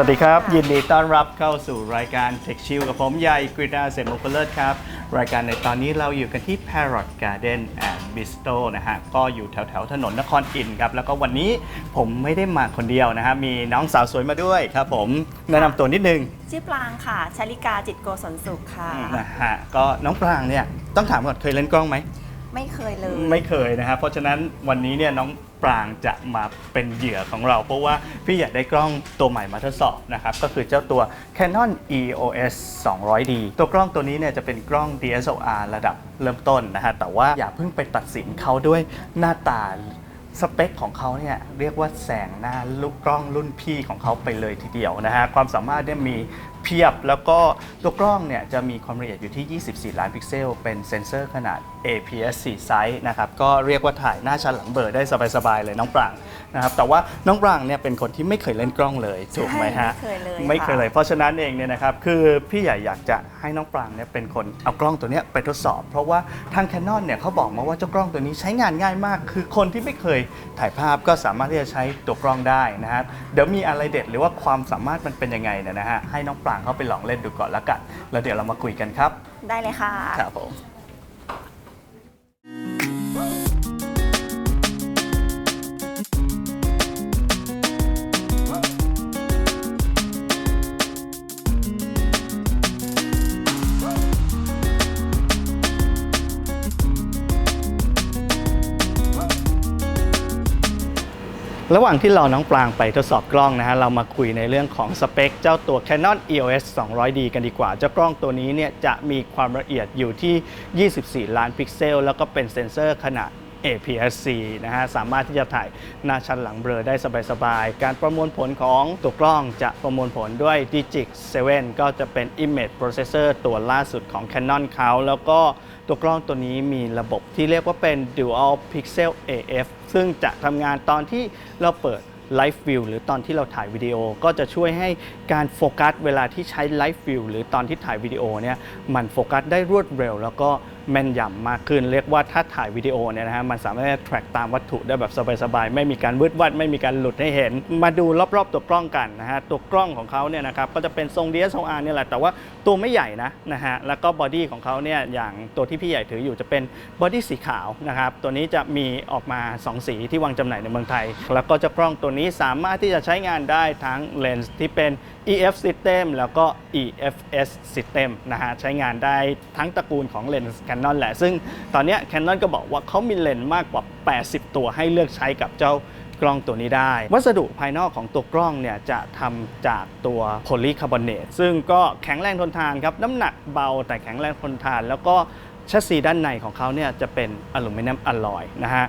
วัสดีค่ะสวัสดีครับ ยินดีต้อนรับเข้าสู่รายการ Tech Chill กับผมใหญ่กฤษดาเสมุพเลิศครับ รายการในตอนนี้เราอยู่กันที่ Parrot Garden and Bistro นะฮะ ก็อยู่แถวแถวๆถนนนครอินทร์ครับ แล้วก็วันนี้ผมไม่ได้มาคนเดียวนะฮะ มีน้องสาวสวยมาด้วยครับผม แนะนำตัวนิดนึง ชื่อปรางค่ะชลิกาจิตโกศลสุขค่ะนะฮะก็น้องปรางเนี่ยต้องถามก่อนเคยเล่นกล้องไหม ไม่เคยเลย ไม่เคยนะครับเพราะฉะนั้นวันนี้เนี่ยน้องปรางจะมาเป็นเหยื่อของเรา เพราะว่าพี่อยากได้กล้องตัวใหม่มาทดสอบนะครับก็คือเจ้าตัว Canon EOS 200D ตัวกล้องตัวนี้เนี่ยจะเป็นกล้อง DSLR ระดับเริ่มต้นนะฮะแต่ว่าอย่าเพิ่งไปตัดสินเขาด้วยหน้าตาสเปคของเขาเนี่ยเรียกว่าแสงหน้าลูกกล้องรุ่นพี่ของเขาไปเลยทีเดียวนะฮะความสามารถเนี่ยมี เพียบแล้วก็ตัวกล้องเนี่ยจะมีความละเอียดอยู่ที่ 24 ล้านพิกเซล เป็นเซ็นเซอร์ขนาด APS-C size นะครับ ก็เรียกว่าถ่ายหน้าชันหลังเบอร์ได้สบายๆเลยน้องปรางนะครับแต่ว่าน้องปรางเนี่ยเป็นคนที่ไม่เคยเล่นกล้องเลยถูกไหมฮะไม่เคยเลยไม่เคยเลยค่ะเพราะฉะนั้นเองเนี่ยนะครับคือพี่ใหญ่อยากจะให้น้องปรางเนี่ยเป็นคนเอากล้องตัวเนี้ยไปทดสอบ เพราะว่าทาง Canon เนี่ยเขาบอกมาว่าเจ้ากล้องตัวนี้ใช้งานง่ายมาก คือคนที่ไม่เคยถ่ายภาพก็สามารถที่จะใช้ตัวกล้องได้นะฮะเดี๋ยวมีอะไรเด็ดหรือว่าความสามารถมันเป็นยังไงเนี่ยนะฮะให้น้องปรางเขาไปลองเล่นดูก่อนละกัน แล้วเดี๋ยวเรามาคุยกันครับ ได้เลยค่ะ ครับผม ระหว่างที่รอน้องปรางไปทดสอบกล้องนะฮะเรามาคุยในเรื่องของสเปค เจ้าตัว Canon EOS 200D กันดีกว่า เจ้ากล้องตัวนี้เนี่ยจะมีความละเอียดอยู่ที่ 24 ล้านพิกเซล แล้วก็เป็นเซ็นเซอร์ขนาด APS-C นะฮะสามารถที่จะถ่ายหน้าชั้นหลังเบลอได้สบายๆ การประมวลผลของตัวกล้องจะประมวลผลด้วย Digix 7ก็จะเป็น Image Processor ตัวล่าสุดของ Canon เขาแล้วก็ ตัวกล้องตัวนี้มีระบบที่เรียกว่าเป็น Dual Pixel AF ซึ่งจะทำงานตอนที่เราเปิด Live View หรือตอนที่เราถ่ายวิดีโอก็จะช่วยให้การโฟกัสเวลาที่ใช้ Live View หรือตอนที่ถ่ายวิดีโอเนี่ยมันโฟกัสได้รวดเร็ว แล้วก็ แม่นยำมากขึ้น เรียกว่าถ้าถ่ายวิดีโอเนี่ยนะฮะมันสามารถจะ track ตามวัตถุได้แบบสบายๆ ไม่มีการวืดวัดไม่มีการหลุดให้เห็น มาดูรอบๆตัวกล้องกันนะฮะตัวกล้องของเขาเนี่ยนะครับก็จะเป็นทรง DSLR เนี่ยแหละแต่ว่าตัวไม่ใหญ่นะนะฮะแล้วก็บอดี้ของเขาเนี่ยอย่างตัวที่พี่ใหญ่ถืออยู่จะเป็นบอดี้สีขาวนะครับตัวนี้จะมีออกมา 2 สีที่วางจำหน่ายในเมืองไทย แล้วก็จะกล้องตัวนี้สามารถที่จะใช้งานได้ทั้งเลนส์ที่เป็น EF system แล้วก็ EFS system นะฮะใช้งานได้ทั้งตระกูลของเลนส์ Canon แหละ ซึ่งตอนนี้ Canon ก็บอกว่าเขามีเลนส์มากกว่า 80 ตัวให้เลือกใช้กับเจ้ากล้องตัวนี้ได้ วัสดุภายนอกของตัวกล้องเนี่ยจะทำจากตัวโพลีคาร์บอเนตซึ่งก็แข็งแรงทนทานครับ น้ำหนักเบาแต่แข็งแรงทนทาน แล้วก็ชัสซีด้านในของเขาเนี่ยจะเป็นอลูมิเนียมอลลอยนะฮะ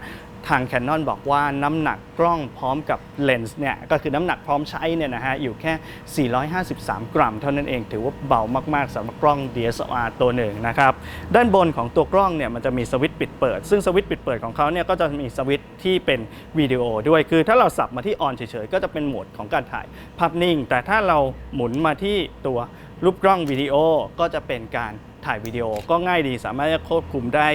ทาง Canon บอกว่าน้ำหนักกล้องพร้อมกับเลนส์เนี่ยก็คือน้ำหนักพร้อมใช้เนี่ยนะฮะอยู่แค่ 453 กรัม เท่านั้นเองถือว่าเบามากๆสำหรับกล้อง DSLR ตัวหนึ่งนะครับด้านบนของตัวกล้องเนี่ยมันจะมีสวิตช์ปิดเปิด ซึ่งสวิตช์ปิดเปิดของเขาเนี่ยก็จะมีสวิตช์ที่เป็นวิดีโอด้วยคือถ้าเราสับมาที่ออนเฉยๆก็จะเป็นโหมดของการถ่ายภาพนิ่ง แต่ถ้าเราหมุนมาที่ตัวรูปกล้องวิดีโอก็จะเป็นการถ่ายวิดีโอก็ง่ายดีสามารถจะควบคุมได้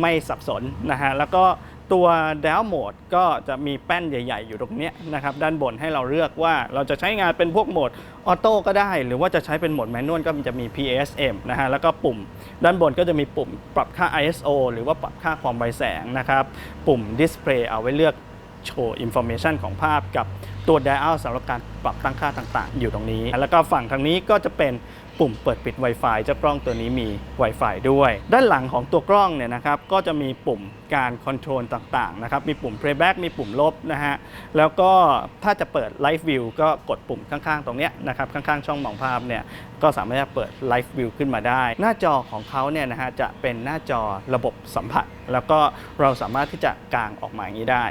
ไม่สับสนนะฮะแล้วก็ ตัว d a l Mode ก็จะมีแป้นใหญ่ ๆ อยู่ตรงนี้นะครับด้านบนให้เราเลือกว่าเราจะใช้งานเป็นพวกโหมดออโต้ก็ได้ หรือว่าจะใช้เป็นโหมดแมนนวลก็จะมี PSM นะฮะแล้วก็ปุ่ม ด้านบนก็จะมีปุ่มปรับค่า ISO หรือว่าปรับค่าความไวแสงนะครับปุ่ม Display เอาไว้เลือกโชว์อินโฟ a t ชันของภาพกับตัว dial สำหรับการปรับตั้งค่าต่างๆ อยู่ตรงนี้ แล้วก็ฝั่งทางนี้ก็จะเป็น ปุ่มเปิดปิด Wi-Fi เจ้ากล้องตัวนี้มี Wi-Fi ด้วย ด้านหลังของตัวกล้องเนี่ยนะครับก็จะมีปุ่มการคอนโทรลต่างๆนะครับมีปุ่ม playback มีปุ่มลบนะฮะแล้วก็ถ้าจะเปิด Live View ก็กดปุ่มข้างๆ ตรงเนี้ยนะครับข้างๆ ช่องมองภาพเนี่ย ก็สามารถเปิด Live View ขึ้นมาได้ หน้าจอของเขาเนี่ยนะฮะจะเป็นหน้าจอระบบสัมผัส แล้วก็เราสามารถที่จะกางออกมาอย่างนี้ได้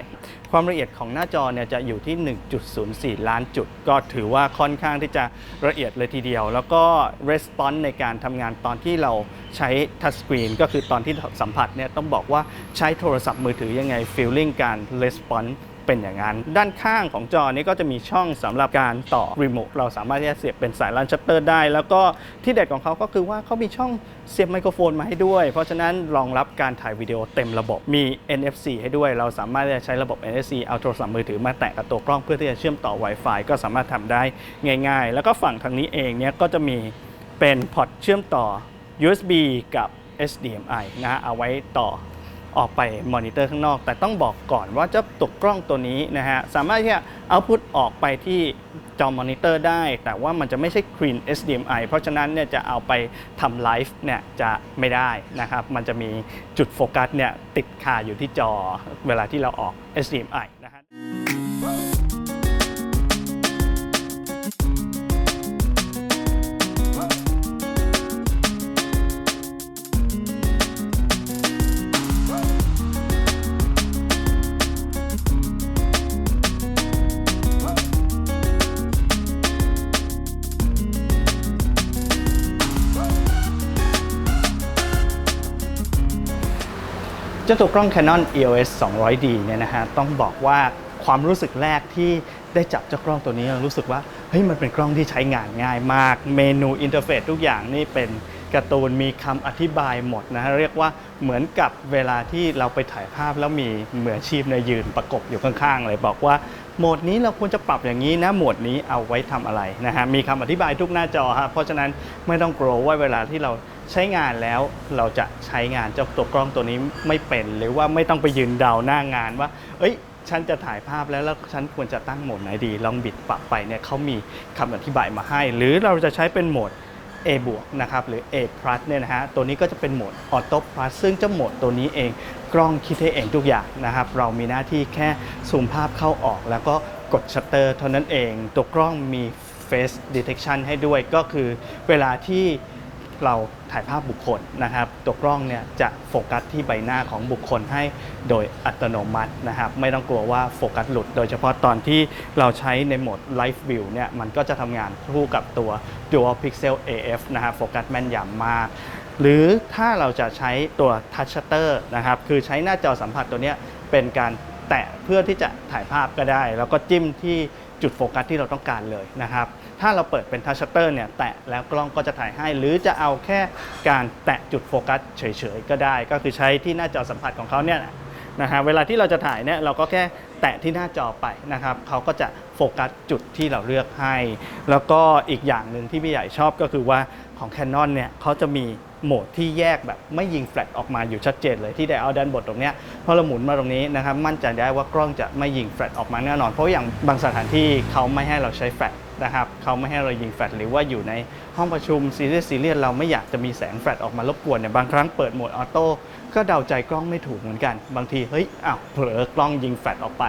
ความละเอียดของหน้าจอเนี่ยจะอยู่ที่ 1.04 ล้านจุด ก็ถือว่าค่อนข้างที่จะละเอียดเลยทีเดียว แล้วก็ response ในการทำงานตอนที่เราใช้ touch screen ก็คือตอนที่สัมผัสเนี่ยต้องบอกว่าใช้โทรศัพท์มือถือยังไง feeling การ response เป็นอย่างนั้น ด้านข้างของจอนี้ก็จะมีช่องสำหรับการต่อรีโมทเราสามารถที่จะเสียบเป็นสายลันชัตเตอร์ได้ แล้วก็ที่เด็ดของเขาก็คือว่าเขามีช่องเสียบไมโครโฟนมาให้ด้วย เพราะฉะนั้นรองรับการถ่ายวิดีโอเต็มระบบมี NFC ให้ด้วย เราสามารถที่จะใช้ระบบ NFC เอาโทรศัพท์มือถือมาแตะกับตัวกล้องเพื่อที่จะเชื่อมต่อ Wi-Fi ก็สามารถทำได้ง่าย ๆ แล้วก็ฝั่งทางนี้เองเนี่ยก็จะมีเป็นพอร์ตเชื่อมต่อ USB กับ HDMI นะฮะเอาไว้ต่อ ออกไปมอนิเตอร์ข้างนอก แต่ต้องบอกก่อนว่าเจ้าตัวกล้องตัวนี้นะฮะสามารถที่จะเอาพุทออกไปที่จอมอนิเตอร์ได้ แต่ว่ามันจะไม่ใช่ Clean HDMI เพราะฉะนั้นเนี่ยจะเอาไปทำไลฟ์เนี่ยจะไม่ได้นะครับ มันจะมีจุดโฟกัสเนี่ยติดคาอยู่ที่จอเวลาที่เราออก HDMI นะฮะ เจ้าตัวกล้อง Canon EOS 200D เนี่ยนะฮะต้องบอกว่าความรู้สึกแรกที่ได้จับเจ้ากล้องตัวนี้รู้สึกว่าเฮ้ยมันเป็นกล้องที่ใช้งานง่ายมาก เมนูอินเทอร์เฟซทุกอย่างนี่เป็นการ์ตูนมีคำอธิบายหมดนะฮะเรียกว่าเหมือนกับเวลาที่เราไปถ่ายภาพแล้วมีมืออาชีพในยยืนประกบอยู่ข้างๆเลยบอกว่าโหมดนี้เราควรจะปรับอย่างนี้นะโหมดนี้เอาไว้ทำอะไรนะฮะมีคำอธิบายทุกหน้าจอฮะเพราะฉะนั้นไม่ต้องกลัวว่าเวลาที่เรา ใช้งานแล้วเราจะใช้งานเจ้าตัวกล้องตัวนี้ไม่เป็น หรือว่าไม่ต้องไปยืนเดาหน้างานว่า เอ้ย ฉันจะถ่ายภาพแล้วแล้วฉันควรจะตั้งโหมดไหนดี ลองบิดปรับไปเนี่ยเขามีคำอธิบายมาให้ หรือเราจะใช้เป็นโหมด A บวกนะครับหรือ A plus เนี่ยนะฮะตัวนี้ก็จะเป็นโหมด Auto plus ซึ่งเจ้าโหมดตัวนี้เองกล้องคิดให้เองทุกอย่างนะครับ เรามีหน้าที่แค่ซูมภาพเข้าออก แล้วก็กดชัตเตอร์เท่านั้นเอง ตัวกล้องมี Face Detection ให้ด้วยก็คือเวลาที่ เราถ่ายภาพบุคคลนะครับ ตัวกล้องเนี่ยจะโฟกัสที่ใบหน้าของบุคคลให้โดยอัตโนมัตินะครับ ไม่ต้องกลัวว่าโฟกัสหลุด โดยเฉพาะตอนที่เราใช้ในโหมด Live View เนี่ยมันก็จะทำงานคู่กับตัว Dual Pixel AF นะครับโฟกัสแม่นยำมาก หรือถ้าเราจะใช้ตัว Touch Shutter นะครับ คือใช้หน้าจอสัมผัสตัวเนี้ยเป็นการ แตะเพื่อที่จะถ่ายภาพก็ได้ แล้วก็จิ้มที่จุดโฟกัสที่เราต้องการเลยนะครับ ถ้าเราเปิดเป็นทัชชัตเตอร์เนี่ยแตะแล้วกล้องก็จะถ่ายให้ หรือจะเอาแค่การแตะจุดโฟกัสเฉยๆก็ได้ ก็คือใช้ที่หน้าจอสัมผัสของเขาเนี่ยนะฮะเวลาที่เราจะถ่ายเนี่ยเราก็แค่แตะที่หน้าจอไปนะครับเขาก็จะโฟกัสจุดที่เราเลือกให้ แล้วก็อีกอย่างหนึ่งที่พี่ใหญ่ชอบก็คือว่าของ Canon เนี่ยเขาจะมี โหมดที่แยกแบบไม่ยิงแฟลชออกมาอยู่ชัดเจนเลยที่ได้เอาด้านบนตรงเนี้ยพอเราหมุนมาตรงนี้นะครับมั่นใจได้ว่ากล้องจะไม่ยิงแฟลชออกมาแน่นอน เพราะอย่างบางสถานที่เขาไม่ให้เราใช้แฟลชนะครับเขาไม่ให้เรายิงแฟลชหรือว่าอยู่ในห้องประชุมซีเรียสซีเรียสเราไม่อยากจะมีแสงแฟลชออกมารบกวนเนี่ยบางครั้งเปิดโหมดออโต้ก็เดาใจกล้องไม่ถูกเหมือนกัน บางทีเฮ้ยอ้าวเผลอกล้องยิงแฟลชออกไป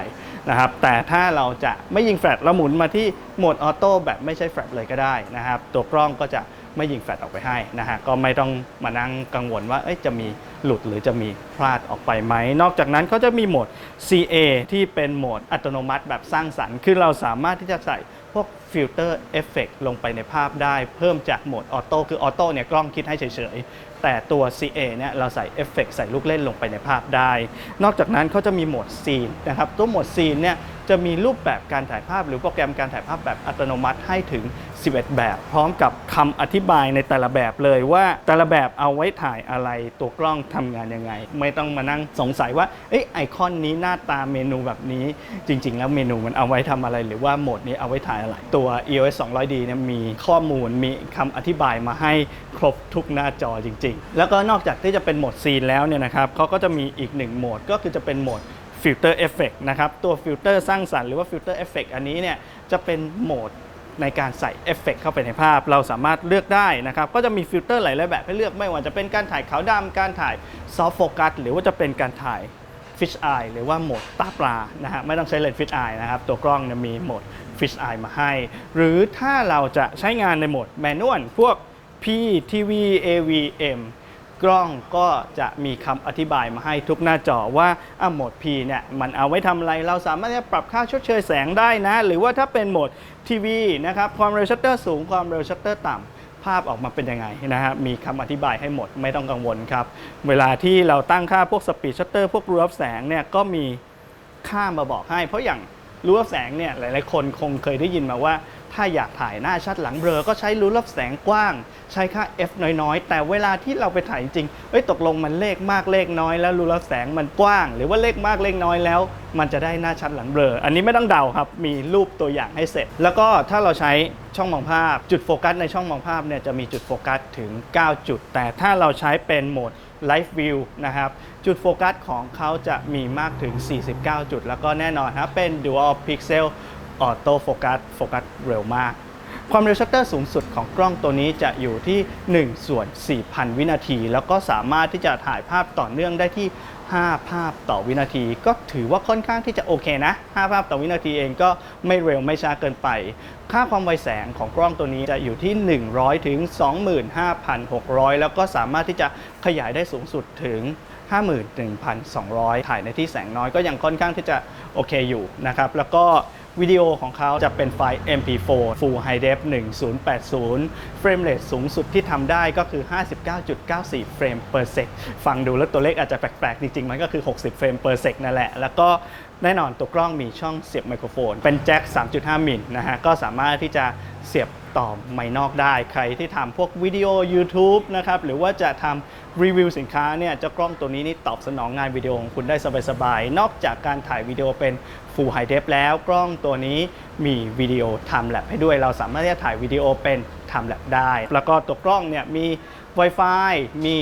นะครับแต่ถ้าเราจะไม่ยิงแฟลชเราหมุนมาที่โหมดออโต้แบบไม่ใช่แฟลชเลยก็ได้นะครับตัวกล้องก็จะ ไม่ยิงแฟลชออกไปให้นะฮะก็ไม่ต้องมานั่งกังวลว่าจะมีหลุดหรือจะมีพลาดออกไปไหม นอกจากนั้นเขาจะมีโหมด CA ที่เป็นโหมดอัตโนมัติแบบสร้างสรรค์ คือเราสามารถที่จะใส่พวกฟิลเตอร์เอฟเฟกลงไปในภาพได้ เพิ่มจากโหมดออโต้คือออโต้เนี่ยกล้องคิดให้เฉยๆ แต่ตัว CA เนี่ยเราใส่เอฟเฟกใส่ลูกเล่นลงไปในภาพได้ นอกจากนั้นเขาจะมีโหมดซีนนะครับตัวโหมดซีนเนี่ย จะมีรูปแบบการถ่ายภาพ หรือโปรแกรมการถ่ายภาพแบบอัตโนมัติให้ถึง 11 แบบ พร้อมกับคำอธิบายในแต่ละแบบเลยว่าแต่ละแบบเอาไว้ถ่ายอะไรตัวกล้องทำงานยังไง ไม่ต้องมานั่งสงสัยว่าเอ้ไอคอนนี้หน้าตาเมนูแบบนี้ จริง ๆ แล้วเมนูมันเอาไว้ทำอะไร หรือว่าโหมดนี้เอาไว้ถ่ายอะไร ตัว EOS 200D เนี่ยมีข้อมูลมีคำอธิบายมาให้ครบทุกหน้าจอจริง ๆ แล้วก็นอกจากที่จะเป็นโหมดซีนแล้วเนี่ยนะครับเขาก็จะมีอีกหนึ่งโหมดก็คือจะเป็นโหมด ฟิลเตอร์เอฟเฟกนะครับตัวฟิลเตอร์สร้างสรรค์หรือว่าฟิลเตอร์เอฟเฟกอันนี้เนี่ยจะเป็นโหมดในการใส่เอฟเฟกเข้าไปในภาพ เราสามารถเลือกได้นะครับ ก็จะมีฟิลเตอร์หลายๆแบบให้เลือกไม่ว่าจะเป็นการถ่ายขาวดำการถ่ายซอฟโฟกัสหรือว่าจะเป็นการถ่ายฟิชไอหรือว่าโหมดตาปลานะฮะไม่ต้องใช้เลนส์ฟิชไอนะครับ ตัวกล้องเนี่ยมีโหมดฟิชไอมาให้ หรือถ้าเราจะใช้งานในโหมดแมนนวลพวก P TV AV M กล้องก็จะมีคำอธิบายมาให้ทุกหน้าจอว่าอะโหมด P เนี่ยมันเอาไว้ทำอะไร เราสามารถจะปรับค่าชดเชยแสงได้นะ หรือว่าถ้าเป็นโหมดทีวีนะครับความเร็วชัตเตอร์สูงความเร็วชัตเตอร์ต่ำภาพออกมาเป็นยังไงนะฮะมีคำอธิบายให้หมดไม่ต้องกังวลครับ เวลาที่เราตั้งค่าพวกสปีดชัตเตอร์พวกรูรับแสงเนี่ยก็มีค่ามาบอกให้ เพราะอย่างรูรับแสงเนี่ยหลาย ๆ คนคงเคยได้ยินมาว่า ถ้าอยากถ่ายหน้าชัดหลังเบลอก็ใช้รูรับแสงกว้าง ใช้ค่า f น้อยๆ แต่เวลาที่เราไปถ่ายจริงๆเอ้ยตกลงมันเลขมากเลขน้อย แล้วรูรับแสงมันกว้าง หรือว่าเลขมากเลขน้อยแล้ว มันจะได้หน้าชัดหลังเบลอ อันนี้ไม่ต้องเดาครับ มีรูปตัวอย่างให้เสร็จ แล้วก็ถ้าเราใช้ช่องมองภาพ จุดโฟกัสในช่องมองภาพเนี่ยจะมีจุดโฟกัสถึง 9 จุด แต่ถ้าเราใช้เป็นโหมด Live View นะครับ จุดโฟกัสของเขาจะมีมากถึง 49 จุด แล้วก็แน่นอนครับเป็น Dual Pixel Auto Focus โฟกัสเร็วมาก ความเร็วชัตเตอร์สูงสุดของกล้องตัวนี้จะอยู่ที่ 1 ส่วน 4,000 วินาที แล้วก็สามารถที่จะถ่ายภาพต่อเนื่องได้ที่ 5 ภาพต่อวินาที ก็ถือว่าค่อนข้างที่จะโอเคนะ 5 ภาพต่อวินาทีเองก็ไม่เร็วไม่ช้าเกินไป ค่าความไวแสงของกล้องตัวนี้จะอยู่ที่ 100 ถึง 25,600 แล้วก็สามารถที่จะขยายได้สูงสุดถึง51,200 ถ่ายในที่แสงน้อยก็ยังค่อนข้างที่จะโอเคอยู่นะครับ แล้วก็ วิดีโอของเขาจะเป็นไฟล์ MP4 Full High Def 1080 เฟรมเรทสูงสุดที่ทำได้ก็คือ 59.94 เฟรม per sec ฟังดูแล้วตัวเลขอาจจะแปลกๆ จริงๆ มันก็คือ 60 เฟรม per sec นั่นแหละ แล้วก็แน่นอนตัวกล้องมีช่องเสียบไมโครโฟน เป็นแจ็ค 3.5 มิลนะฮะ ก็สามารถที่จะเสียบ ต่อไม่นอกได้ใครที่ทำพวกวิดีโอ YouTube นะครับหรือว่าจะทำรีวิวสินค้าเนี่ยเจ้ากล้องตัวนี้นี่ตอบสนองงานวิดีโอของคุณได้สบายๆ นอกจากการถ่ายวิดีโอเป็น Full High Def แล้วกล้องตัวนี้มีวิดีโอทำแลบให้ด้วย เราสามารถที่จะถ่ายวิดีโอเป็นทำแลบได้ แล้วก็ตัวกล้องเนี่ยมี Wi-Fi มี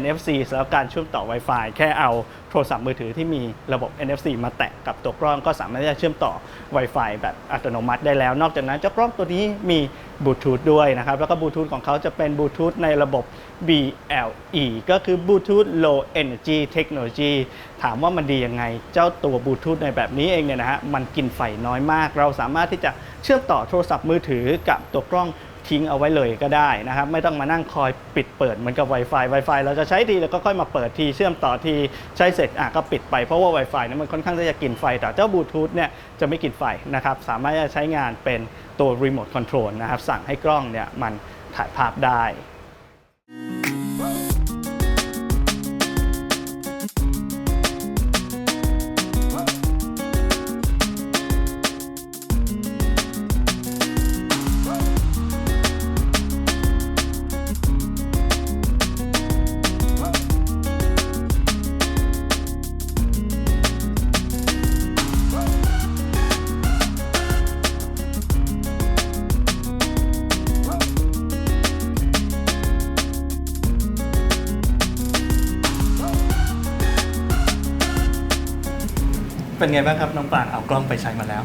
NFC สำหรับการเชื่อมต่อ Wi-Fi แค่เอาโทรศัพท์มือถือที่มีระบบ NFC มาแตะกับตัวกล้องก็สามารถที่จะเชื่อมต่อ Wi-Fi แบบอัตโนมัติได้แล้ว นอกจากนั้นเจ้ากล้องตัวนี้มีบลูทูธด้วยนะครับ แล้วก็บลูทูธของเขาจะเป็นบลูทูธในระบบ BLE ก็คือ Bluetooth Low Energy Technology ถามว่ามันดียังไง เจ้าตัวบลูทูธในแบบนี้เองเนี่ยนะฮะมันกินไฟน้อยมาก เราสามารถที่จะเชื่อมต่อโทรศัพท์มือถือกับตัวกล้อง ทิ้งเอาไว้เลยก็ได้นะครับ ไม่ต้องมานั่งคอยปิดเปิดเหมือนกับ Wi-Fi Wi-Fi เราจะใช้ทีแล้วก็ค่อยมาเปิดทีเชื่อมต่อทีใช้เสร็จอะก็ปิดไปเพราะว่า Wi-Fi นั้นมันค่อนข้างจะกินไฟ แต่เจ้าบลูทูธเนี่ยจะไม่กินไฟนะครับ สามารถจะใช้งานเป็นตัวรีโมทคอนโทรลนะครับสั่งให้กล้องเนี่ยมันถ่ายภาพได้ ไงบ้างครับน้องปรางเอากล้องไปใช้มาแล้ว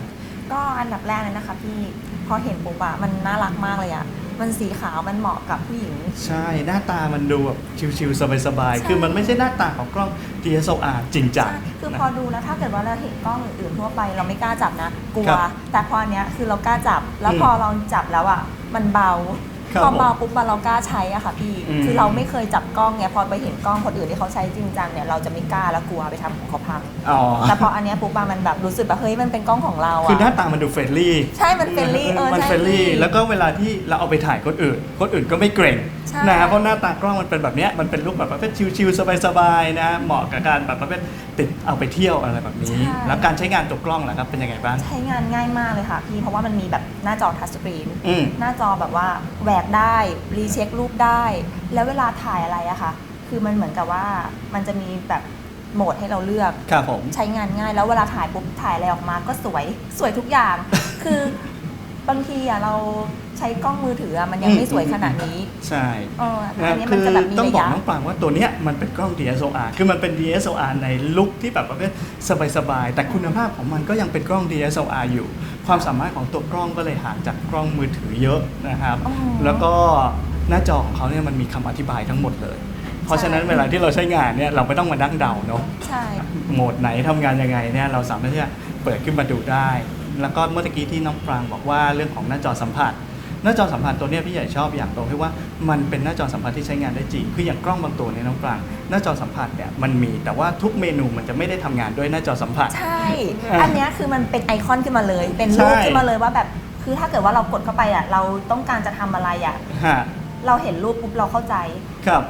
ก็อันดับแรกเลยนะคะพี่พอเห็นปุ๊บอะมันน่ารักมากเลยอะมันสีขาวมันเหมาะกับผู้หญิง ใช่หน้าตามันดูแบบชิวๆสบายๆใช่คือมันไม่ใช่หน้าตาของกล้อง DSLR จริงจังใช่คือนะพอดูแล้วถ้าเกิดว่าเราเห็นกล้องอื่นๆทั่วไป เราไม่กล้าจับนะ กลัวครับแต่พออันเนี้ยคือเรากล้าจับ แล้วอืมพอเราจับแล้วอะมันเบาครับ พอเบาผมปุ๊บมันเรากล้าใช้อะค่ะพี่อืมคือเราไม่เคยจับกล้องไงพอไปเห็นกล้องคนอื่นที่เขาใช้จริงจังเนี่ยเราจะไม่กล้าแล้วกลัวไปทำของเขาพังอ๋อแต่พออันเนี้ยปุ๊บอะมันแบบรู้สึกแบบเฮ้ยมันเป็นกล้องของเราอะคือหน้าตามันดูเฟรนลี่ใช่มัน friendly เออมันใช่เฟรนลี่พี่แล้วก็เวลาที่เราเอาไปถ่ายคนอื่น คนอื่นก็ไม่เกรงใช่นะเพราะหน้าตากล้องมันเป็นแบบเนี้ยมันเป็นลุคแบบประเภทชิลๆสบายๆนะเหมาะกับการแบบประเภทติดเอาไปเที่ยวอะไรแบบนี้ แล้วการใช้งานตัวกล้องล่ะครับเป็นยังไงบ้างใช้งานง่ายมากเลยค่ะพี่เพราะว่ามันมีแบบหน้าจอทัชสกรีนอืมหน้าจอแบบว่าแหวกได้รีเช็ครูปได้ แล้วเวลาถ่ายอะไรอะค่ะ คือมันเหมือนกับว่ามันจะมีแบบโหมดให้เราเลือกครับผมใช้งานง่าย แล้วเวลาถ่ายปุ๊บถ่ายอะไรออกมาก็สวยสวยทุกอย่าง คือบางทีอะเรา ใช้กล้องมือถืออะมันยังไม่สวยขนาดนี้ใช่เออแต่นะอันนี้คืมันอจะแบบมีต้องระบอกยะ น้องปรางว่าตัวเนี้ยมันเป็นกล้อง DSLR คือมันเป็น DSLR ในลุคที่แบบประเภทสบายๆ แต่คุณภาพของมันก็ยังเป็นกล้อง DSLR อยู่ ความสามารถของตัวกล้องก็เลยห่างจากกล้องมือถือเยอะนะครับ อ๋อแล้วก็หน้าจอของเขาเนี่ยมันมีคำอธิบายทั้งหมดเลย เพราะฉะนั้นเวลาที่เราใช้งานเนี่ยเราไม่ต้องมาดั้งเดาเนาะ ใช่ โหมดไหนทำงานยังไงเนี่ยเราสามารถที่จะเปิดขึ้นมาดูได้ แล้วก็เมื่อตะกี้ที่น้องปรางบอกว่าเรื่องของหน้าจอสัมผัส หน้าจอสัมผัสตัวเนี้ยพี่ใหญ่ชอบอย่างตรงที่ว่ามันเป็นหน้าจอสัมผัสที่ใช้งานได้จริง คืออย่างกล้องบางตัวเนี่ยน้องปรางหน้าจอสัมผัสเนี่ยมันมีแต่ว่าทุกเมนูมันจะไม่ได้ทำงานด้วยหน้าจอสัมผัส ใช่อะอันเนี้ยคือมันเป็นไอคอนขึ้นมาเลย เป็นรูปใช่ขึ้นมาเลยว่าแบบคือถ้าเกิดว่าเรากดเข้าไปอะเราต้องการจะทำอะไรอะฮะเราเห็นรูปปุ๊บเราเข้าใจครับ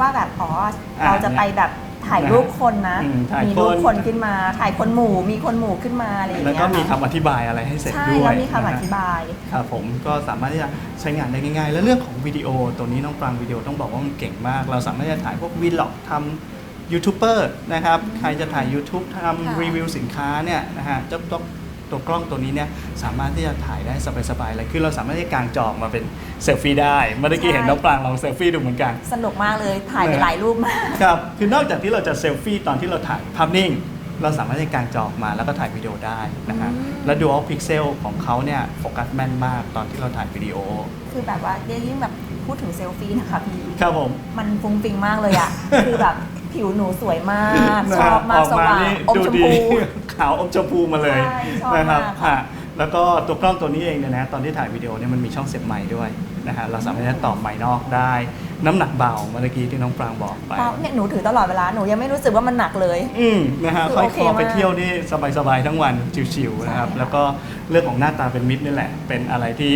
ว่าแบบอ๋ออ่าเราจะไปแบบ ถ่ายรูปคนนะ อืมถ่ายมีรูปคน คนขึ้นมา ถ่ายคนหมู่ มีคนหมู่ขึ้นมาอะไรอย่างแล้วเงี้ยก็มีค่ะคำอธิบายอะไรให้เสร็จใช่ด้วยแล้วมีคำอนะฮะ ธิบาย ครับผมก็สามารถที่จะใช้งานได้ง่ายๆ แล้วเรื่องของวิดีโอตัวนี้น้องปรางวิดีโอต้องบอกว่ามันเก่งมาก เราสามารถจะถ่ายพวกวีล็อกทำยูทูบเบอร์นะครับ ใครจะถ่าย YouTube ทำค่ะรีวิวสินค้าเนี่ยนะฮะเจ้าตัว ตัวกล้องตัวนี้เนี่ยสามารถที่จะถ่ายได้สบายๆเลยคือเราสามารถที่จะกางจอออกมาเป็นเซลฟี่ได้เมื่อกี้เห็นน้องปรางลองเซลฟี่ดูเหมือนกัน สนุกมากเลยถ่ายไปนะหลายรูปมากครับคือนอกจากที่เราจะเซลฟี่ตอนที่เราถ่ายภาพนิ่ง เราสามารถที่จะกางจอออกมาแล้วก็ถ่ายวิดีโอได้นะฮะอืมและ Dual Pixel ของเขาเนี่ยโฟกัสแม่นมากตอนที่เราถ่ายวิดีโอ คือแบบว่าเรียกยิ่งแบบพูดถึงเซลฟี่นะคะพี่ครับผม มันฟุ้งฟิงมากเลยอะคือแบบ ผิวหนูสวยมากนะชฮะอบมากสว่างนี่อมดูชมดีพูขาวอมชมพูมาเลยใช่ชอบนะครับมากค่ะฮะแล้วก็ตัวกล้องตัวนี้เองเนี่ยนะตอนที่ถ่ายวิดีโอเนี่ยมันมีช่องเสียบไมค์ด้วยนะฮะเราสามารถจะต่อไมค์นอกได้ น้ำหนักเบาเมื่อกี้ที่น้องปรางบอกไปเพราะเนี่ยหนูถือตลอดเวลาหนูยังไม่รู้สึกว่ามันหนักเลย อืมนะฮะคือค่อยโอเคคอไปมากเที่ยวนี่สบายๆทั้งวันชิวๆนะครับใช่ค่ะแล้วก็เรื่องของหน้าตาเป็นมิตรนี่แหละ เป็นอะไรที่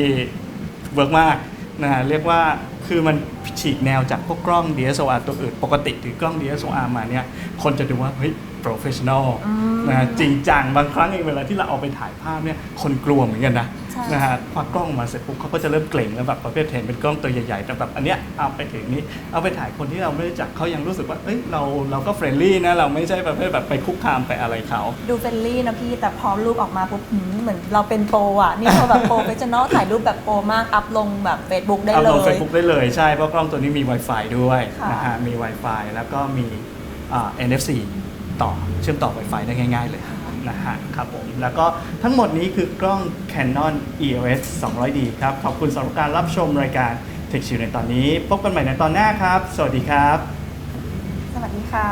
เวิร์กมาก นะฮะเรียกว่าคือมันฉีกแนวจากพวกกล้อง DSLR ตัวอื่น ปกติถือกล้อง DSLR มาเนี่ยคนจะดูว่าเฮ้ย professional อืมนะฮะจริงจังบางครั้งเองเวลาที่เราเอาไปถ่ายภาพเนี่ยคนกลัวเหมือนกันนะใช่ นะฮะควักกล้องมาเสร็จปุ๊บเขาก็จะเริ่มเกรงแล้วแบบประเภทเห็นเป็นกล้องตัวใหญ่ๆแต่แบบอันเนี้ยเอาไปถึงนี้เอาไปถ่ายคนที่เราไม่รู้จักเขายังรู้สึกว่าเอ้ยเราเราก็เฟรนลี่นะเราไม่ใช่ประเภทแบบไปคุกคามไปอะไรเขาดูเฟรนลี่นะพี่แต่พอรูปออกมาปุ๊บหืมเหมือนเราเป็นโปรอะนี่เขาแบบโปรเฟชชั่นอลถ่ายรูปแบบโปรมากอัพลงแบบ Facebook ได้อัพเลโหลดเฟยซบุ๊กได้เลยใช่เพราะกล้องตัวนี้มี Wi-Fi ด้วยค่ะนะฮะมี Wi-Fi แล้วก็มีอ่า NFC ต่อเชื่อมต่อ Wi-Fi ได้ง่าย ๆ เลย นะฮะครับผมแล้วก็ทั้งหมดนี้คือกล้อง Canon EOS 200D ครับ ขอบคุณสำหรับการรับชมรายการ Tech Chill ในตอนนี้ พบกันใหม่ในตอนหน้าครับ สวัสดีครับ สวัสดีค่ะ